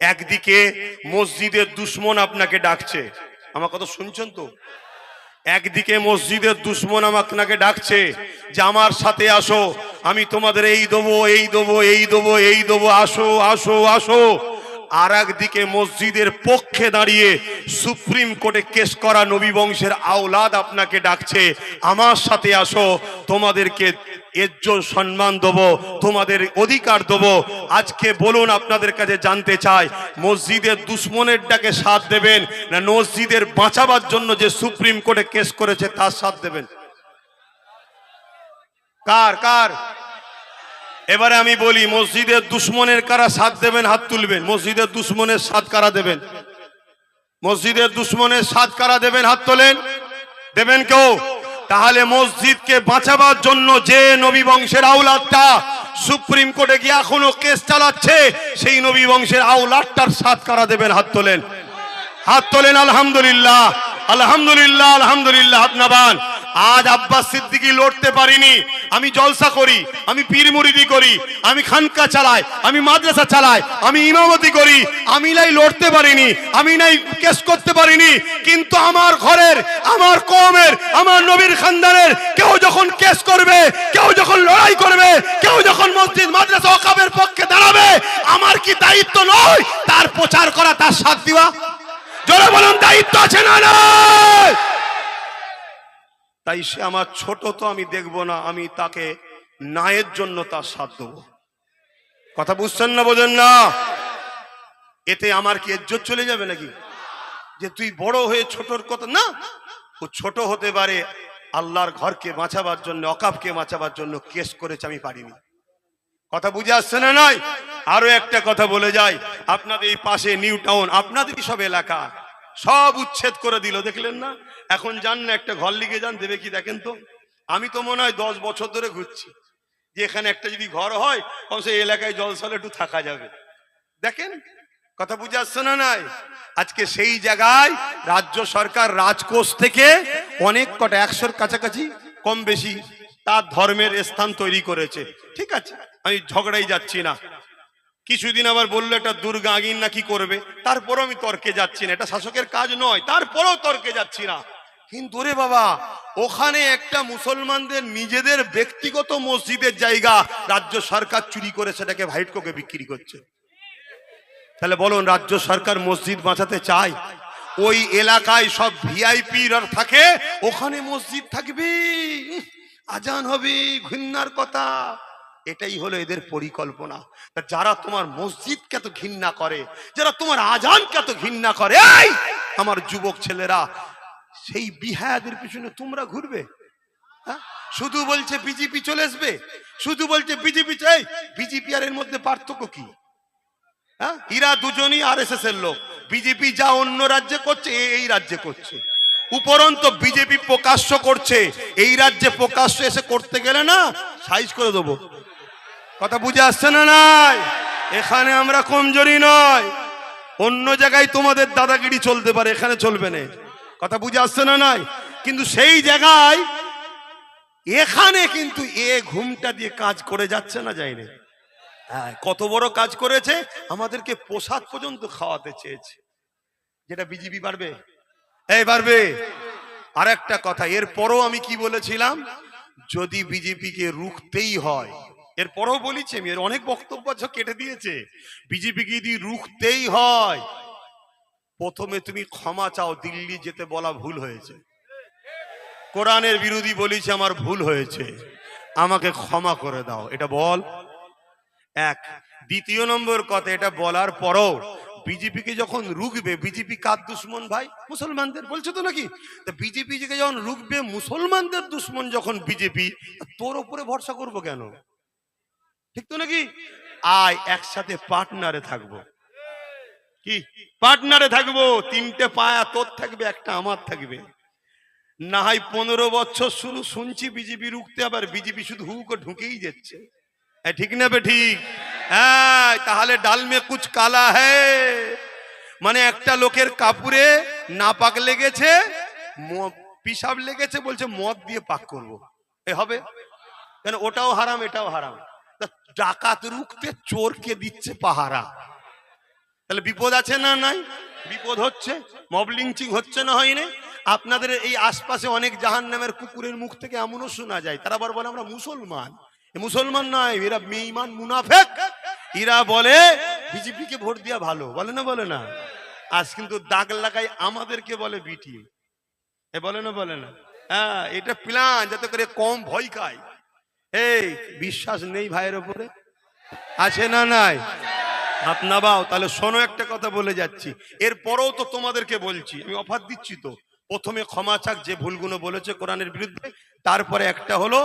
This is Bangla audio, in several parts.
একদিকে মসজিদের দুশ্মন আপনাকে ডাকছে। আমার কথা শুনছেন তো? একদিকে মসজিদের দুশ্মন আপনাকে ডাকছে যে, আমার সাথে আসো, আমি তোমাদের এই দেবো এই দেবো এই দেবো এই দেবো, আসো আসো আসো। আর একদিকে মসজিদের পক্ষে দাঁড়িয়ে সুপ্রিম কোর্টে কেস করা নবী বংশের আওলাদ আপনাকে ডাকছে, আমার সাথে আসো, তোমাদেরকে এজ্জত সম্মান দেবো, তোমাদের অধিকার দেবো। আজকে বলুন আপনাদের কাছে জানতে চাই, মসজিদের দুশ্মনের ডাকে সাথ দেবেন না মসজিদের বাঁচাবার জন্য যে সুপ্রিম কোর্টে কেস করেছে তার সাথ দেবেন? কার কার? এবারে আমি বলি, মসজিদের দুশ্মনের কারা সাথ দেবেন, হাত তুলবেন? মসজিদের দুশ্মনের সাথ কারা দেবেন? মসজিদের দুশ্মনের সাথ কারা দেবেন, হাত তোলেন? দেবেন কেউ? তাহলে মসজিদকে বাঁচাবার জন্য যে নবী বংশের আউলাদটা সুপ্রিম কোর্টে গিয়ে এখনও কেস চালাচ্ছে, সেই নবী বংশের আউলাদটার সাথ কারা দেবেন? হাত তোলেন। হাত তোলেন, আলহামদুলিল্লাহ। আলহামদুলিল্লাহ আলহামদুলিল্লাহ, হাত নাবান। আজ আব্বাস সিদ্দিকি লড়তে পারিনি। আমি জলসা করি, আমি পীর মুরিদি করি, আমি খানকা চালাই, আমি মাদ্রাসা চালাই, আমি ইমামতি করি। আমি নাই লড়তে পারিনি, আমি নাই কেস করতে পারিনি। কিন্তু আমার ঘরের, আমার কমের আমার নবীর খানদানের কেউ যখন কেস করবে, কেউ যখন লড়াই করবে, কেউ যখন মসজিদ, মাদ্রাসা ওকাবের পক্ষে দাঁড়াবে, আমার কি দায়িত্ব নয়? তার প্রচার করা, তার সাথ দেওয়া? জোরে বলুন, দায়িত্ব আছে না নয় তাই সে আমার ছোট তো আমি দেখব না, আমি তাকে নায়ের জন্য তার সাথ দেবো। কথা বুঝছেন না, বোঝেন না? এতে আমার কি এজ্জত চলে যাবে নাকি? যে তুই বড় হয়ে ছোটর কথা না! ও ছোট হতে পারে আল্লাহর ঘরকে বাঁচাবার জন্য, অকাপকে বাঁচাবার জন্য কেস করেছে, আমি পারিনি। কথা বুঝে আসছে না নয় আরও একটা কথা বলে যাই। আপনাদের এই পাশে নিউ টাউন, আপনাদেরই সব এলাকা। সব উচ্ছেদ করে দিল, দেখলেন না? এখন যান না, একটা ঘর লিগে যান, দেবে কি দেখেন তো? আমি তো মনে হয় দশ বছর ধরে ঘুরছি। যে এখানে একটা যদি ঘর হয় কম সে এলাকায় জলসলে একটু থাকা যাবে। দেখেন, কথা বুঝে আসছে না নাই? আজকে সেই জায়গায় রাজ্য সরকার রাজকোষ থেকে অনেক কটা, একশোর কাছাকাছি কম বেশি তার ধর্মের স্থান তৈরি করেছে। ঠিক আছে? আমি ঝগড়াই যাচ্ছি না। কিছুদিন আবার বলল একটা দুর্গা আগিন নাকি করবে? তারপরও আমি তর্কে যাচ্ছি না। এটা শাসকের কাজ নয়, তারপরেও তর্কে যাচ্ছি না। কিন্তু রে বাবা, ওখানে একটা মুসলমানদের নিজেদের ব্যক্তিগত মসজিদের জায়গা রাজ্য সরকার চুরি করে সেটাকে ভাইট কোকে বিক্রি করছে। তাহলে বলুন, রাজ্য সরকার মসজিদ বাঁচাতে চায়? ওই এলাকায় সব ভিআইপি থাকে, ওখানে মসজিদ থাকবে। আজান হবে, ঘৃণার কথা। এটাই হলো এদের পরিকল্পনা। তা যারা তোমার মসজিদকে এত ঘৃণা করে, যারা তোমার আজানকে এত ঘৃণা করে আমার যুবক ছেলেরা সেই বিহায়াদের পিছনে তোমরা ঘুরবে। হ্যাঁ? শুধু বলছে বিজেপি চলে আসবে। শুধু বলছে বিজেপি চাই বিজেপি আর এর মধ্যে পার্থক্য কি? হ্যাঁ? এরা দুজনই আর এস এর লোক। বিজেপি যা অন্য রাজ্যে করছে এই রাজ্যে করছে। উপরন্ত বিজেপি প্রকাশ্য করছে। এই রাজ্যে প্রকাশ্য এসে করতে গেলে না সাইজ করে দেবো। কথা বুঝে আসছে না নাই? এখানে আমরা কমজোরি নয়। অন্য জায়গায় তোমাদের দাদাগিরি চলতে পারে, এখানে চলবে না। কথা বুঝে আসছে না নাই? কিন্তু সেই জায়গায় এখানে কিন্তু এ ঘুমটা দিয়ে কাজ করে যাচ্ছে না যায়নি। হ্যাঁ কত বড় কাজ করেছে, আমাদেরকে প্রসাদ পর্যন্ত খাওয়াতে চেয়েছে। যেটা বিজেপি পারবে? এই পারবে। আর একটা কথা, এরপরও আমি কি বলেছিলাম? যদি বিজেপিকে রুখতেই হয়, এরপরও বলেছি আমি, এর অনেক বক্তব্য কেটে দিয়েছে। বিজেপিকে যদি রুখতেই হয় প্রথমে তুমি ক্ষমা চাও, দিল্লি যেতে বলা ভুল হয়েছে। কোরআনের বিরোধী বলেছে আমার ভুল হয়েছে। আমাকে ক্ষমা করে দাও। এটা বল। এক। দ্বিতীয় নম্বর কথা, এটা বলার পরও বিজেপিকে যখন রুখবে, বিজেপি কার দুশ্মন ভাই? মুসলমানদের। বলছো তো নাকি? তা বিজেপিকে যখন রুখবে, মুসলমানদের দুশ্মন যখন বিজেপি তোর উপরে ভরসা করব কেন? ঠিক তো নাকি? আয়, একসাথে পার্টনারে থাকব। কি? পার্টনারে থাকব, তিনটে পায়া তোর থাকবে, একটা আমার থাকবে। না হয় পনেরো বছর শুরু শুনছি বিজেপি রুখতে, আবার বিজেপি শুধু হু করে ঢুকেই যাচ্ছে। ঠিক না বে, ঠিক? হ্যাঁ তাহলে ডালমে কুচ কালা হ্যায় মানে একটা লোকের কাপুরে না পাক লেগেছে পিসাব লেগেছে, বলছে মদ দিয়ে পাক করব। এ, হবে? কেন, ওটাও হারাম, এটাও হারাম। তা ডাকাত রুখতে চোরকে দিচ্ছে পাহারা। তাহলে বিপদ আছে না নাই? বিপদ হচ্ছে মব লিঞ্চিং হচ্ছে না হয়নি? আপনাদের এই আশপাশে অনেক জাহান নামের কুকুরের মুখ থেকে এমনও শোনা যায়, তারা আবার বলে আমরা মুসলমান। মুসলমান নয়, এরা বেঈমান, মুনাফেক। এরা বলে, বিজেপিকে ভোট দেওয়া ভালো, বলে না বলে না? আজ কিন্তু দাগ লাগাই আমাদেরকে বলে বিটি এ বলে না বলে না? হ্যাঁ এটা প্ল্যান যাতে করে কম ভয় খায়। এই, বিশ্বাস নেই ভাইয়ের ওপরে আছে না নাই? আপনা বাও, তাহলে শোনো একটা কথা বলে যাচ্ছি। এরপরেও তো তোমাদেরকে বলছি, আমি অফার দিচ্ছি তো। প্রথমে ক্ষমা চাক, যে ভুলগুলো বলেছে কোরআনের বিরুদ্ধে। তারপরে একটা হলো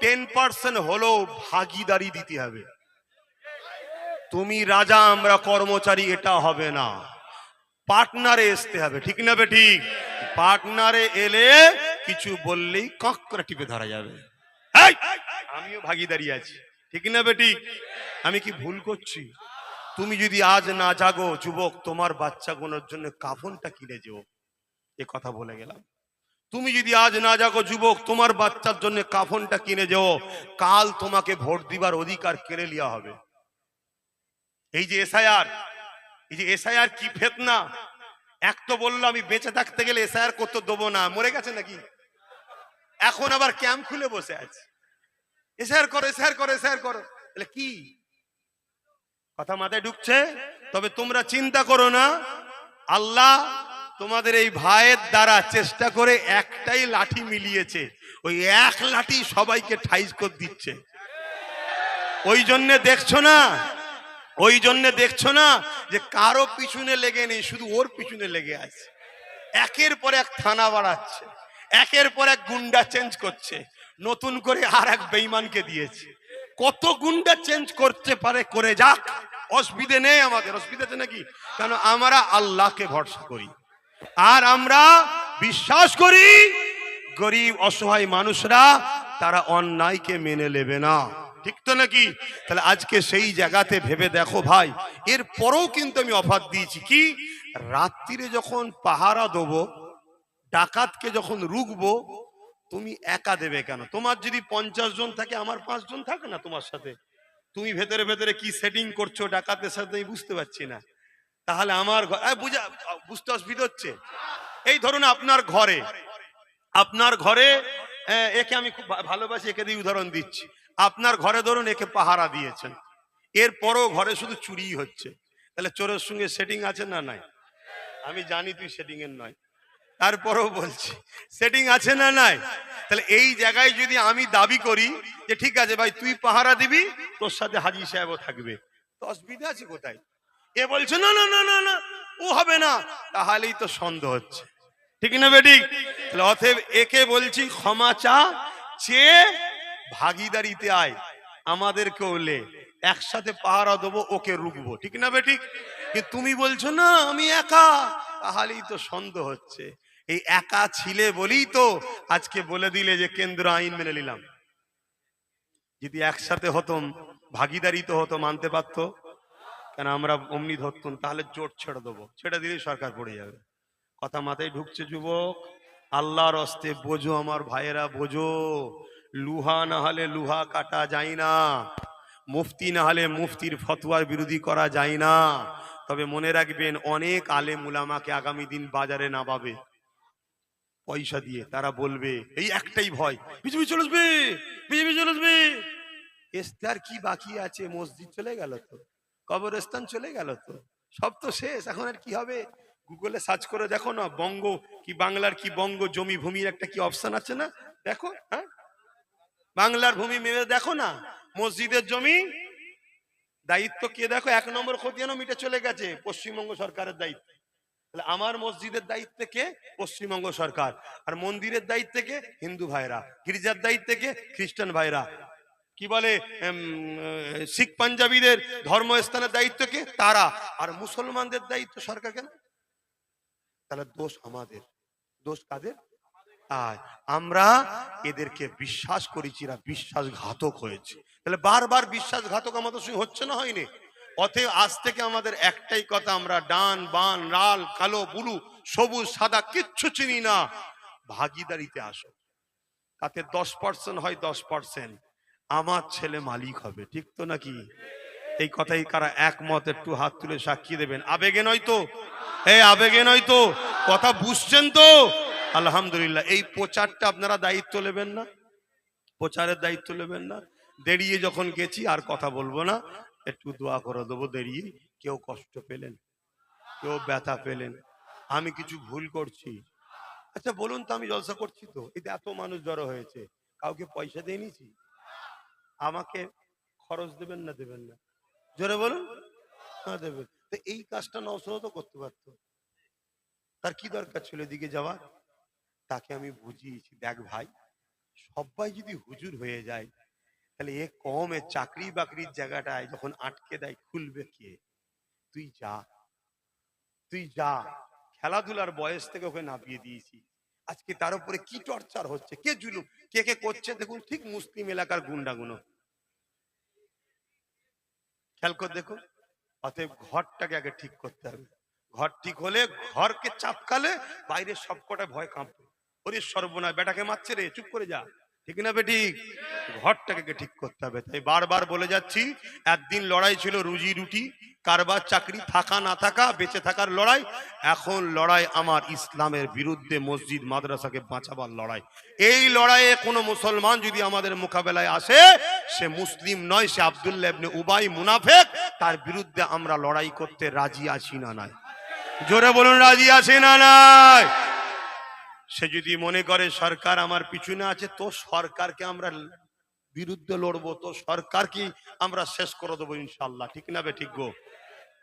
টেন পার্সেন্ট হলো ভাগিদারি দিতে হবে। তুমি রাজা, আমরা কর্মচারী, এটা হবে না। পার্টনারে আসতে হবে, ঠিক না ঠিক? পার্টনারে এলে কিছু বললেই কক করে টিপে ধরা যাবে। আমিও ভাগিদারি আছি, ঠিক না বেটি আমি কি ভুল করছি? তুমি যদি আজ না জাগো, যুবক, তোমার বাচ্চা গোনার জন্য কাফনটা কিনে যেও। এ কথা বলে গেলাম। তুমি যদি আজ না জাগো, যুবক, তোমার বাচ্চার জন্য কাফনটা কিনে যেও। কাল তোমাকে ভোট দিবার অধিকার কেড়ে লিয়া হবে। এই যে এসআইআর, এই যে এসআইআর কি ফেতনা? এক তো বলল, আমি বেঁচে থাকতে গেলে এসআইআর করতে দেবো না, মরে গেছে নাকি? এখন আবার ক্যাম্প খুলে বসে আছে। এসআইআর করো এসআইআর করো এসআইআর করো। তাহলে কি? কথা মাথায় ঢুকছে? তবে তোমরা চিন্তা করো না। আল্লাহ তোমাদের এই ভাইয়ের দ্বারা চেষ্টা করে একটাই লাঠি মিলিয়েছে। ওই এক লাঠি সবাইকে ঠাইজ করে দিচ্ছে। ওই জন্য দেখছ না? ওই জন্য দেখছ না যে কারও পিছনে লেগে নেই, শুধু ওর পিছনে লেগে আছে। একের পর এক থানা বাড়াচ্ছে। একের পর এক গুন্ডা চেঞ্জ করছে। নতুন করে আর এক বেইমানকে দিয়েছে। কত গুন্ডা চেঞ্জ করতে পারে, করে যাক। অসুবিধে নেই আমাদের, অসুবিধা আছে নাকি? কেন আমরা আল্লাহকে ভরসা করি। আর আমরা বিশ্বাস করি, গরিব, অসহায় মানুষরা তারা অন্যায়কে মেনে নেবে না। ঠিক তো নাকি? তাহলে আজকে সেই জায়গাতে ভেবে দেখো ভাই, এর পরেও কিন্তু আমি অফার দিয়েছি। কি? রাত্রিরে যখন পাহারা দেবো, ডাকাতকে যখন রুকবো তুমি একা দেবে কেন? তোমার যদি পঞ্চাশ জন থাকে আমার পাঁচ জন থাকে না তোমার সাথে? তুমি ভেতরে ভেতরে কি সেটিং করছ ডাকাতের সাথে আমি বুঝতে পারছি না। তাহলে আমার ঘ- আহ, বুঝা বুঝতে অসুবিধা হচ্ছে? এই ধরুন আপনার ঘরে আপনার ঘরে একে আমি খুব ভালোবাসি একে দিয়ে উদাহরণ দিচ্ছি। আপনার ঘরে ধরুন একে পাহারা দিয়েছেন। এরপরও ঘরে শুধু চুরি হচ্ছে। তাহলে চোরের সঙ্গে সেটিং আছে না নাই? আমি জানি তুই সেটিং এর নয়। তারপরেও বলছি সেটিং আছে না নাই? তাহলে এই জায়গায় যদি আমি দাবি করি যে ঠিক আছে ভাই, তুই পাহারা দিবি, তোর সাথে হাজি সাহেবও থাকবে। অসুবিধা আছে কোথায়? এ বলছে, না না না না না, ও হবে না। তাহলেই তো সন্দেহ হচ্ছে। ঠিক না বেটি তাহলে অতএব একে বলছি, ক্ষমা চা চেয়ে ভাগিদারিতে আয়, আমাদেরকেও লে। একসাথে পাহারা দেবো, ওকে রুকবো ঠিক না বেটি তুমি বলছো, না, আমি একা। তাহলেই তো সন্দেহ হচ্ছে। এই একা ছিলে বলেই তো আজকে বলে দিলে যে কেন্দ্র আইন মেনে নিলাম। যদি একসাথে হতম, ভাগিদারি তো হতো মানতে পারতো। কেন আমরা অমনি ধরতুম, তাহলে জোট ছেড়ে দেবো। ছেড়ে দিলেই সরকার পড়ে যাবে। কথা মাথায় ঢুকছে, যুবক। আল্লাহর অস্তে বোঝো আমার ভাইয়েরা, বোঝো। লুহা না হলে লুহা কাটা যায় না। মুফতি না হলে মুফতির ফতোয়ার বিরোধী করা যায় না। তবে মনে রাখবেন, অনেক আলেম উলামাকে আগামী দিন বাজারে নামাবে পয়সা দিয়ে, তারা বলবে, এই একটাই ভয়। বিজেপি চলে আসবে, বিজেপি চলে আসবে। এস্তার কি বাকি আছে? মসজিদ চলে গেল তো, কবরস্থান চলে গেল তো, সব তো শেষ, এখন আর কি হবে? গুগলে সার্চ করে দেখো না, বঙ্গ কি বাংলার কি বঙ্গ জমি ভূমির একটা কি অপশন আছে না? দেখো হ্যাঁ? বাংলার ভূমি মেরে দেখো না, মসজিদের জমি? দায়িত্ব কে দেখো? এক নম্বর খতিয়ানো মিটে চলে গেছে, পশ্চিমবঙ্গ সরকারের দায়িত্ব। তাহলে আমার মসজিদের দায়িত্বে কে? পশ্চিমবঙ্গ সরকার। আর মন্দিরের দায়িত্বে কে? হিন্দু ভাইরা। গির্জার দায়িত্বে কে? খ্রিস্টান ভাইরা। কি বলে? শিখ পাঞ্জাবিদের ধর্মস্থানের দায়িত্ব কে? তারা। আর মুসলমানদের দায়িত্ব সরকার কেন? তাহলে দোষ আমাদের। দোষ কাদের? আর আমরা এদেরকে বিশ্বাস করেছি, এরা বিশ্বাসঘাতক হয়েছে। তাহলে বারবার বিশ্বাসঘাতক আমাদের সঙ্গে হচ্ছে না হয়নি? অতএব আজ থেকে আমাদের একটাই কথা, আমরা ডান, বান, লাল, কালো, বুলু, সবুজ, সাদা কিচ্ছু চিনি না। ভাগিদারিতে আসো। তাতে দশ পার্সেন্ট হয় দশ পার্সেন্ট। আমার ছেলে মালিক হবে, ঠিক তো নাকি? এই কথাই কারা একমত, একটু হাত তুলে সাক্ষী দেবেন। আবেগে নয় তো? এই আবেগে নয় তো? কথা বুঝছেন তো? আলহামদুলিল্লাহ। এই প্রচারটা আপনারা দায়িত্ব নেবেন না? প্রচারের দায়িত্ব নেবেন না? দেরিয়ে যখন গেছি আর কথা বলব না। একটু দোয়া করে দেবো দেরিয়ে কেউ কষ্ট পেলেন, কেউ ব্যথা পেলেন। আমি কিছু ভুল করছি। আচ্ছা বলুন তো, আমি জলসা করছি তো? এতে এত মানুষ জড়ো হয়েছে। কাউকে পয়সা দিয়ে নিয়েছি আমাকে খরচ দেবেন না দেবেন না। জোরে বলুন। না, দেবেন তো এই কাজটা নসরত করতে পারতো। তার কি দরকার ছিল এদিকে যাওয়ার? তাকে আমি বুঝিয়েছি। দেখ ভাই, সবাই যদি হুজুর হয়ে যায় তাহলে এ কমে চাকরি বাকরির জায়গাটায় যখন আটকে দেয়, খুলবে কে? তুই যা। তুই যা। খেলাধুলার বয়স থেকে ওকে নামিয়ে দিয়েছি। আজকে তার উপরে কি টর্চার হচ্ছে? কে জুলুম? কে কে করছে? দেখুন, ঠিক মুসলিম এলাকার গুন্ডাগুলো। খেয়াল করে দেখো। অতএব ঘরটাকে আগে ঠিক করতে হবে। ঘর ঠিক হলে ঘরকে চাপকালে বাইরে সবকটা ভয় কাঁপবে। ওরে সর্বনা বেটাকে মারছে রে? চুপ করে যা। ঠিক না বেঠিক ঘরটাকে ঠিক করতে হবে। তাই বারবার বলে যাচ্ছি, একদিন লড়াই ছিল রুজি রুটি, কারবার চাকরি, থাকা না থাকা, বেঁচে থাকার লড়াই। এখন লড়াই আমার ইসলামের বিরুদ্ধে মসজিদ, মাদ্রাসাকে বাঁচাবার লড়াই। এই লড়াইয়ে কোনো মুসলমান যদি আমাদের মোকাবেলায় আসে, সে মুসলিম নয়, সে আব্দুল্লাহ উবাই মুনাফেক। তার বিরুদ্ধে আমরা লড়াই করতে রাজি আছি না নাই। জোরে বলুন, রাজি আছি না নাই? সে যদি মনে করে সরকার আমার পিছনে আছে, তো সরকারকে আমরা বিরুদ্ধে লড়বো, তো সরকারকে আমরা শেষ করে দেবো ইনশাল্লাহ ঠিক না বে, ঠিক গো?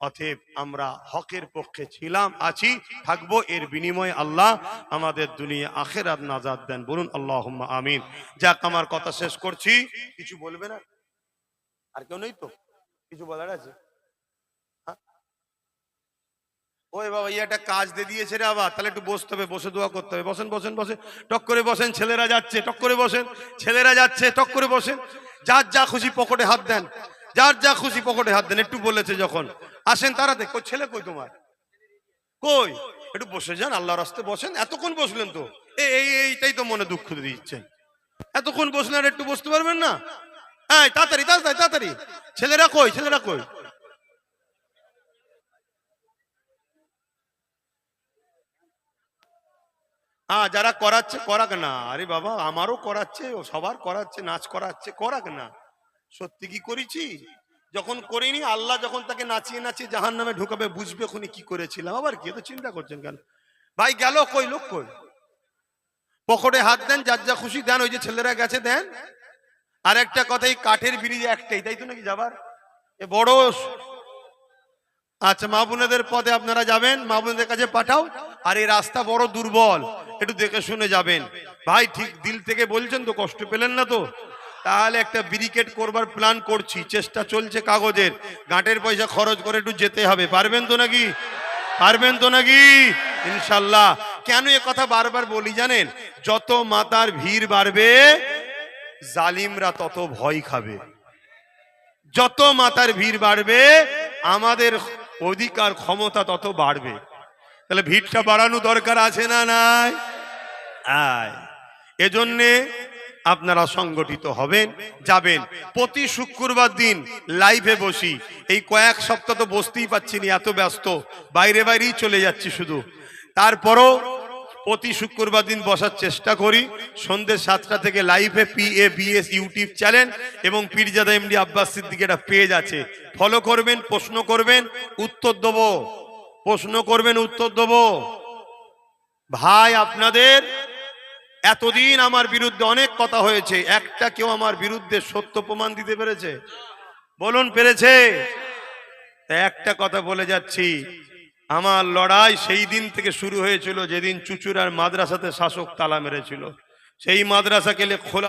অতএব আমরা হকের পক্ষে ছিলাম, আছি, থাকব, এর বিনিময়ে আল্লাহ আমাদের দুনিয়া আখেরাত নাজাদ দেন। বলুন আল্লাহ আমিন। যাক, আমার কথা শেষ করছি। কিছু বলবে না? আর কেউ নেই তো? কিছু বলার আছে হ্যাঁ? ওই বাবা একটা কাজ দিয়ে দিয়েছে রে আবার। তাহলে একটু বসতে হবে, বসে দোয়া করতে হবে। বসেন বসেন বসেন। টক করে বসেন, ছেলেরা যাচ্ছে, টক করে বসেন। ছেলেরা যাচ্ছে, টক করে বসেন। যার যা খুশি পকেটে হাত দেন। যার যা খুশি পকেটে হাত দেন, একটু বলেছে যখন। আসেন তারাতে কই, ছেলে কই তোমার? কই? একটু বসে যান, আল্লাহর রাস্তে বসেন। এতক্ষণ বসলেন তো? এই এই এইটাই তো মনে দুঃখ দিচ্ছেন। এতক্ষণ বসলেন একটু বসতে পারবেন না? হ্যাঁ তাড়াতাড়ি তাড়াতাড়ি তাড়াতাড়ি। ছেলেরা কই ছেলেরা কই? হ্যাঁ যারা করাচ্ছে, করাক না। আরে বাবা, আমারও করাচ্ছে সবার করাচ্ছে, নাচ করাচ্ছে, করাক না। সত্যি কি করেছি? যখন করিনি, আল্লাহ যখন তাকে নাচিয়ে নাচিয়ে জাহান নামে ঢুকাবে, বুঝবে খুনি কি করেছিলাম। আবার কি? তো চিন্তা করছেন কেন? ভাই, গেল কই? লোক কই? পকেটে হাত দেন, যার যা খুশি দেন, ওই যে ছেলেরা গেছে, দেন। আর একটা কথা, এই কাঠের ব্রিজ একটাই, তাই তো নাকি যাবার? এ বড় আচ্ছা মা বোনেদের পদে আপনারা যাবেন, মা বোনদের কাছে পাঠাও। আর এই রাস্তা বড় দুর্বল। একটু দেখে শুনে যাবেন। ভাই, ঠিক দিল থেকে বলছেন তো, কষ্ট পেলেন না তো? তাহলে একটা ব্রিকেট করবার প্ল্যান করছি, চেষ্টা চলছে কাগজের। গাঁটের পয়সা খরচ করে একটু যেতে হবে, পারবেন তো নাকি? পারবেন তো নাকি? ইনশাল্লাহ। কেন এ কথা বারবার বলি জানেন? যত মাতার ভিড় বাড়বে, জালিমরা তত ভয় খাবে। যত মাতার ভিড় বাড়বে, আমাদের অধিকার ক্ষমতা তত বাড়বে। তাহলে ভিড়টা বাড়ানো দরকার আছে না নাই? আয়। এজন্যে আপনারা সংগঠিত হবেন, যাবেন। প্রতি শুক্রবার দিন লাইভে বসি। এই কয়েক সপ্তাহ তো বসতেই পাচ্ছি না, এত ব্যস্ত। বাইরে বাইরেই চলে যাচ্ছি শুধু। তারপরও প্রতি শুক্রবার দিন বসার চেষ্টা করি। সন্ধ্যে সাতটা থেকে লাইভে P A BS YouTube channel এবং পীরজাদা এমডি আব্বাস সিদ্দিক একটা পেজ আছে। ফলো করবেন, প্রশ্ন করবেন, উত্তর দেবো। প্রশ্ন করবেন, উত্তর দেবো। ভাই, আপনাদের এতদিন আমার বিরুদ্ধে অনেক কথা হয়েছে। একটা কেউ আমার বিরুদ্ধে সত্য প্রমাণ দিতে পেরেছে? বলুন, পেরেছে? একটা কথা বলে যাচ্ছি। আমার লড়াই সেই দিন থেকে শুরু হয়েছিল, যেদিন চুচুড়ার মাদ্রাসাতে শাসক তালা মেরেছিল। সেই মাদ্রাসা গেলে খোলা